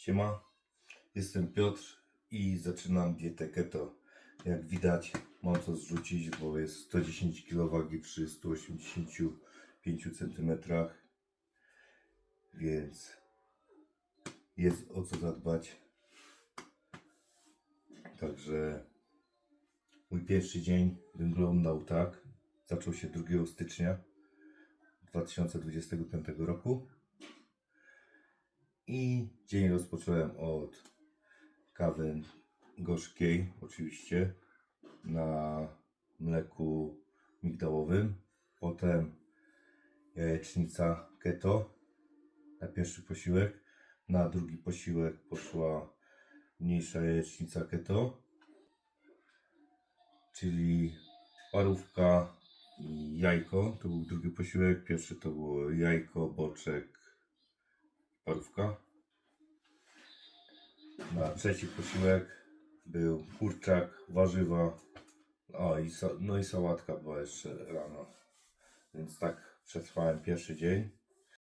Siema, jestem Piotr i zaczynam dietę keto. Jak widać, mam co zrzucić, bo jest 110 kg przy 185 cm, więc jest o co zadbać. Także mój pierwszy dzień wyglądał tak. Zaczął się 2 stycznia 2025 roku. I dzień rozpocząłem od kawy gorzkiej, oczywiście, na mleku migdałowym. Potem jajecznica keto na pierwszy posiłek. Na drugi posiłek poszła mniejsza jajecznica keto, czyli parówka i jajko. To był drugi posiłek. Pierwszy to było jajko, boczek, parówka. Na trzeci posiłek był kurczak, warzywa, o, i sa- no i sałatka była jeszcze rano. Więc tak przetrwałem pierwszy dzień.